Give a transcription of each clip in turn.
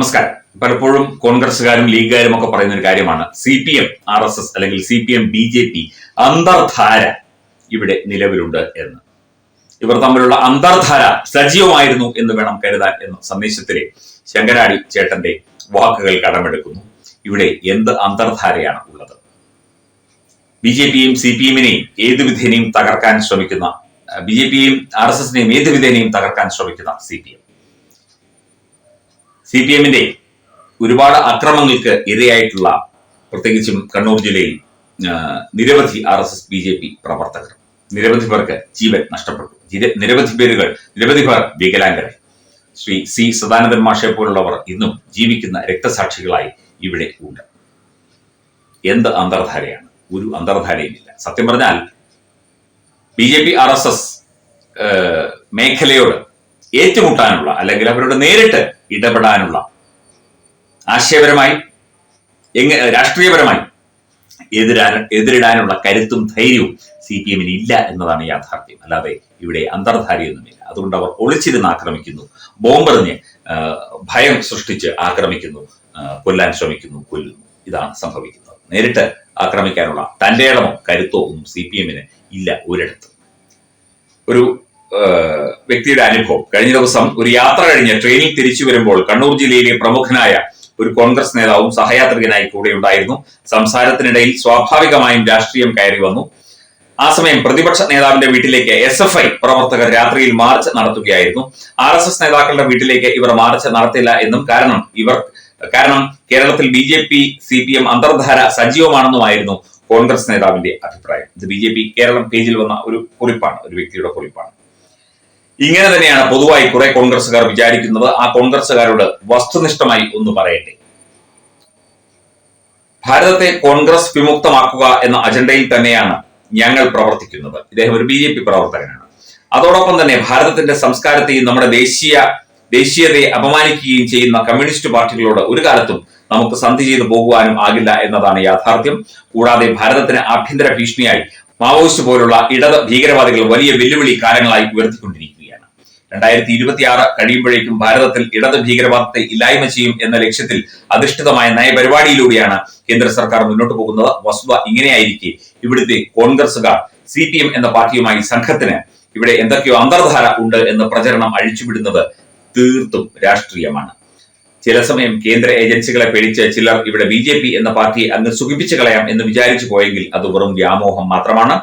നമസ്കാരം. പലപ്പോഴും കോൺഗ്രസ്സുകാരും ലീഗുകാരും ഒക്കെ പറയുന്ന ഒരു കാര്യമാണ്. C P M R S S അല്ലെങ്കിൽ C P M B J P അന്തർധാര ഇവിടെ നിലവിലുണ്ട് എന്ന്. ഇവർ തമ്മിലുള്ള അന്തർധാര സജീവമായിരുന്നു എന്ന് വേണം കരുതാൻ എന്ന സന്ദേശത്തിലെ ശങ്കരാടി ചേട്ടന്റെ വാക്കുകൾ കടമെടുക്കുന്നു. ഇവിടെ എന്ത് അന്തർധാരയാണ് ഉള്ളത്? ബി ജെ പിയും സി പി എമ്മിനെയും ഏത് വിധേനയും തകർക്കാൻ ശ്രമിക്കുന്ന ബി ജെ പിയെയും ആർ എസ് എസിനെയും ഏത് വിധേനയും തകർക്കാൻ ശ്രമിക്കുന്ന C P M C P എമ്മിന്റെ ഒരുപാട് അക്രമങ്ങൾക്ക് ഇരയായിട്ടുള്ള പ്രത്യേകിച്ചും കണ്ണൂർ ജില്ലയിൽ നിരവധി R S S B J P പ്രവർത്തകർ. നിരവധി പേർക്ക് ജീവൻ നഷ്ടപ്പെട്ടു. നിരവധി പേരുകൾ നിരവധി പേർ വികലാംഗരായി. ശ്രീ സി സദാനന്ദൻ മാഷെ പോലുള്ളവർ ഇന്നും ജീവിക്കുന്ന രക്തസാക്ഷികളായി ഇവിടെ ഉണ്ട്. എന്ത് അന്തർധാരയാണ്? ഒരു അന്തർധാരയുമില്ല. സത്യം പറഞ്ഞാൽ B J P R S S മേഖലയോട് ഏറ്റുമുട്ടാനുള്ള അല്ലെങ്കിൽ അവരോട് നേരിട്ട് ഇടപെടാനുള്ള ആശയപരമായി എങ്ങ രാഷ്ട്രീയപരമായി എതിരാൻ എതിരിടാനുള്ള കരുത്തും ധൈര്യവും സി പി എമ്മിന് ഇല്ല എന്നതാണ് യാഥാർത്ഥ്യം. അല്ലാതെ ഇവിടെ അന്തർധാരിയൊന്നുമില്ല. അതുകൊണ്ട് അവർ ഒളിച്ചിരുന്ന് ആക്രമിക്കുന്നു. ബോംബെറിഞ്ഞ് ഭയം സൃഷ്ടിച്ച് ആക്രമിക്കുന്നു കൊല്ലാൻ ശ്രമിക്കുന്നു കൊല്ലുന്നു. ഇതാണ് സംഭവിക്കുന്നത്. നേരിട്ട് ആക്രമിക്കാനുള്ള തന്റെ ഇടമോ കരുത്തോ ഒന്നും സി പി എമ്മിന് ഇല്ല ഒരിടത്തും. ഒരു വ്യക്തിയുടെ അനുഭവം. കഴിഞ്ഞ ദിവസം ഒരു യാത്ര കഴിഞ്ഞ് ട്രെയിനിൽ തിരിച്ചു വരുമ്പോൾ കണ്ണൂർ ജില്ലയിലെ പ്രമുഖനായ ഒരു കോൺഗ്രസ് നേതാവും സഹയാത്രികനായി കൂടെ ഉണ്ടായിരുന്നു. സംസാരത്തിനിടയിൽ സ്വാഭാവികമായും രാഷ്ട്രീയം കയറി വന്നു. ആ സമയം പ്രതിപക്ഷ നേതാവിന്റെ വീട്ടിലേക്ക് എസ് എഫ് ഐ പ്രവർത്തകർ രാത്രിയിൽ മാർച്ച് നടത്തുകയായിരുന്നു. ആർ എസ് എസ് നേതാക്കളുടെ വീട്ടിലേക്ക് ഇവർ മാർച്ച് നടത്തില്ല എന്നും കാരണം ഇവർ കാരണം കേരളത്തിൽ B J P C P M അന്തർധാര സജീവമാണെന്നുമായിരുന്നു കോൺഗ്രസ് നേതാവിന്റെ അഭിപ്രായം. ഇത് ബി ജെ പി കേരളം പേജിൽ വന്ന ഒരു കുറിപ്പാണ് ഒരു വ്യക്തിയുടെ കുറിപ്പാണ്. ഇങ്ങനെ തന്നെയാണ് പൊതുവായി കുറെ കോൺഗ്രസ്സുകാർ വിചാരിക്കുന്നത്. ആ കോൺഗ്രസ്സുകാരോട് വസ്തുനിഷ്ഠമായി ഒന്ന് പറയട്ടെ. ഭാരതത്തെ കോൺഗ്രസ് വിമുക്തമാക്കുക എന്ന അജണ്ടയിൽ തന്നെയാണ് ഞങ്ങൾ പ്രവർത്തിക്കുന്നത്. ഇദ്ദേഹം ഒരു ബി ജെ പി പ്രവർത്തകനാണ്. അതോടൊപ്പം തന്നെ ഭാരതത്തിന്റെ സംസ്കാരത്തെയും നമ്മുടെ ദേശീയ ദേശീയതയെ അപമാനിക്കുകയും ചെയ്യുന്ന കമ്മ്യൂണിസ്റ്റ് പാർട്ടികളോട് ഒരു കാലത്തും നമുക്ക് സന്ധി ചെയ്തു പോകുവാനും ആകില്ല എന്നതാണ് യാഥാർത്ഥ്യം. കൂടാതെ ഭാരതത്തിന് ആഭ്യന്തര ഭീഷണിയായി മാവോയിസ്റ്റ് പോലുള്ള ഇടത് ഭീകരവാദികൾ വലിയ വെല്ലുവിളി കാലങ്ങളായി ഉയർത്തിക്കൊണ്ടിരിക്കുകയാണ്. രണ്ടായിരത്തി ഇരുപത്തിയാറ് കഴിയുമ്പോഴേക്കും ഭാരതത്തിൽ ഇടത് ഭീകരവാദത്തെ ഇല്ലായ്മ ചെയ്യും എന്ന ലക്ഷ്യത്തിൽ അധിഷ്ഠിതമായ നയപരിപാടിയിലൂടെയാണ് കേന്ദ്ര സർക്കാർ മുന്നോട്ട് പോകുന്നത്. വസ്തുത ഇങ്ങനെയായിരിക്കെ. ഇവിടുത്തെ കോൺഗ്രസുകാർ സി പി എം എന്ന പാർട്ടിയുമായി സംഘത്തിന് ഇവിടെ എന്തൊക്കെയോ അന്തർധാര ഉണ്ട് എന്ന് പ്രചരണം അഴിച്ചുവിടുന്നത് തീർത്തും രാഷ്ട്രീയമാണ്. ചില സമയം കേന്ദ്ര ഏജൻസികളെ പേടിച്ച് ചിലർ ഇവിടെ ബി എന്ന പാർട്ടിയെ അങ്ങ് സുഖിപ്പിച്ചു കളയാം എന്ന് വിചാരിച്ചു പോയെങ്കിൽ അത് വെറും വ്യാമോഹം മാത്രമാണ്.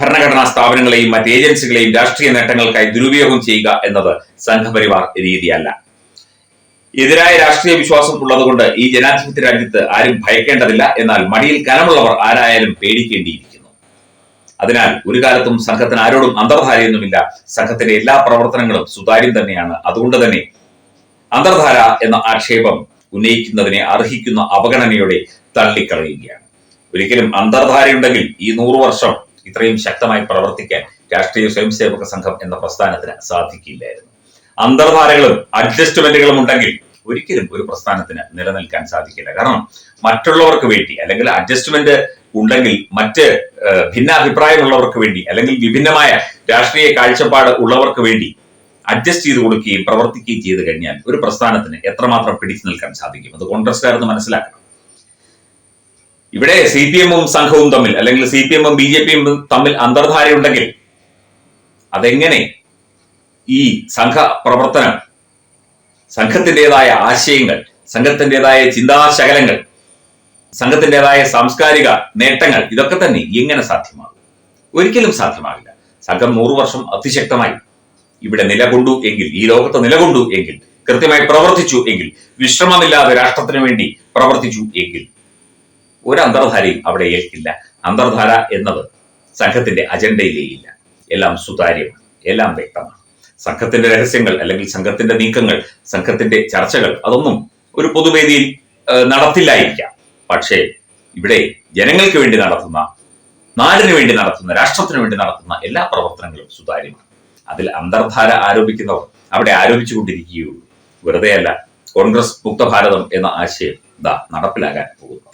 ഭരണഘടനാ സ്ഥാപനങ്ങളെയും മറ്റ് ഏജൻസികളെയും രാഷ്ട്രീയ നേട്ടങ്ങൾക്കായി ദുരുപയോഗം ചെയ്യുക എന്നത് സംഘപരിവാർ രീതിയല്ല. എതിരായ രാഷ്ട്രീയ വിശ്വാസം ഉള്ളതുകൊണ്ട് ഈ ജനാധിപത്യ രാജ്യത്ത് ആരും ഭയക്കേണ്ടതില്ല. എന്നാൽ മടിയിൽ കനമുള്ളവർ ആരായാലും പേടിക്കേണ്ടിയിരിക്കുന്നു. അതിനാൽ ഒരു കാലത്തും സംഘത്തിന് ആരോടും അന്തർധാരയൊന്നുമില്ല. സംഘത്തിന്റെ എല്ലാ പ്രവർത്തനങ്ങളും സുതാര്യം തന്നെയാണ്. അതുകൊണ്ട് തന്നെ അന്തർധാര എന്ന ആക്ഷേപം ഉന്നയിക്കുന്നതിനെ അർഹിക്കുന്ന അവഗണനയോടെ തള്ളിക്കളയുകയാണ്. ഒരിക്കലും അന്തർധാരയുണ്ടെങ്കിൽ ഈ നൂറു വർഷം ഇത്രയും ശക്തമായി പ്രവർത്തിക്കാൻ രാഷ്ട്രീയ സ്വയംസേവക സംഘം എന്ന പ്രസ്ഥാനത്തിന് സാധിക്കില്ലായിരുന്നു അന്തർധാരകളും അഡ്ജസ്റ്റ്മെന്റുകളും ഉണ്ടെങ്കിൽ ഒരിക്കലും ഒരു പ്രസ്ഥാനത്തിന് നിലനിൽക്കാൻ സാധിക്കില്ല. കാരണം മറ്റുള്ളവർക്ക് വേണ്ടി അല്ലെങ്കിൽ അഡ്ജസ്റ്റ്മെന്റ് ഉണ്ടെങ്കിൽ മറ്റ് ഭിന്നാഭിപ്രായമുള്ളവർക്ക് വേണ്ടി അല്ലെങ്കിൽ വിഭിന്നമായ രാഷ്ട്രീയ കാഴ്ചപ്പാട് ഉള്ളവർക്ക് വേണ്ടി അഡ്ജസ്റ്റ് ചെയ്ത് കൊടുക്കുകയും പ്രവർത്തിക്കുകയും ചെയ്തു കഴിഞ്ഞാൽ ഒരു പ്രസ്ഥാനത്തിന് എത്രമാത്രം പിടിച്ചു നിൽക്കാൻ സാധിക്കും? അത് കോൺഗ്രസ്സുകാരെന്ന് മനസ്സിലാക്കണം. ഇവിടെ സി പി എമ്മും സംഘവും തമ്മിൽ അല്ലെങ്കിൽ സി പി എമ്മും ബി ജെ പിയും തമ്മിൽ അന്തർധാരയുണ്ടെങ്കിൽ അതെങ്ങനെ ഈ സംഘ പ്രവർത്തനം സംഘത്തിന്റെതായ ആശയങ്ങൾ സംഘത്തിന്റെതായ ചിന്താശകലങ്ങൾ സംഘത്തിന്റെതായ സാംസ്കാരിക നേട്ടങ്ങൾ ഇതൊക്കെ തന്നെ എങ്ങനെ സാധ്യമാകും? ഒരിക്കലും സാധ്യമാകില്ല. സംഘം നൂറു വർഷം അതിശക്തമായി ഇവിടെ നിലകൊണ്ടു എങ്കിൽ ഈ ലോകത്ത് നിലകൊണ്ടു എങ്കിൽ കൃത്യമായി പ്രവർത്തിച്ചു എങ്കിൽ വിശ്രമമില്ലാതെ രാഷ്ട്രത്തിന് വേണ്ടി പ്രവർത്തിച്ചു എങ്കിൽ ഒരു അന്തർധാരയും അവിടെ ഏൽക്കില്ല. അന്തർധാര എന്നത് സംഘത്തിന്റെ അജണ്ടയിലേ ഇല്ല എല്ലാം സുതാര്യമാണ്. എല്ലാം വ്യക്തമാണ്. സംഘത്തിന്റെ രഹസ്യങ്ങൾ അല്ലെങ്കിൽ സംഘത്തിന്റെ നീക്കങ്ങൾ സംഘത്തിന്റെ ചർച്ചകൾ അതൊന്നും ഒരു പൊതുവേദിയിൽ നടത്തില്ലായിരിക്കാം. പക്ഷേ ഇവിടെ ജനങ്ങൾക്ക് വേണ്ടി നടത്തുന്ന നാടിന് വേണ്ടി നടത്തുന്ന രാഷ്ട്രത്തിന് വേണ്ടി നടത്തുന്ന എല്ലാ പ്രവർത്തനങ്ങളും സുതാര്യമാണ്. അതിൽ അന്തർധാര ആരോപിക്കുന്നവർ അവിടെ ആരോപിച്ചുകൊണ്ടിരിക്കുകയുള്ളൂ. വെറുതെയല്ല കോൺഗ്രസ് മുക്ത ഭാരതം എന്ന ആശയം ഇതാ നടപ്പിലാകാൻ പോകുന്നത്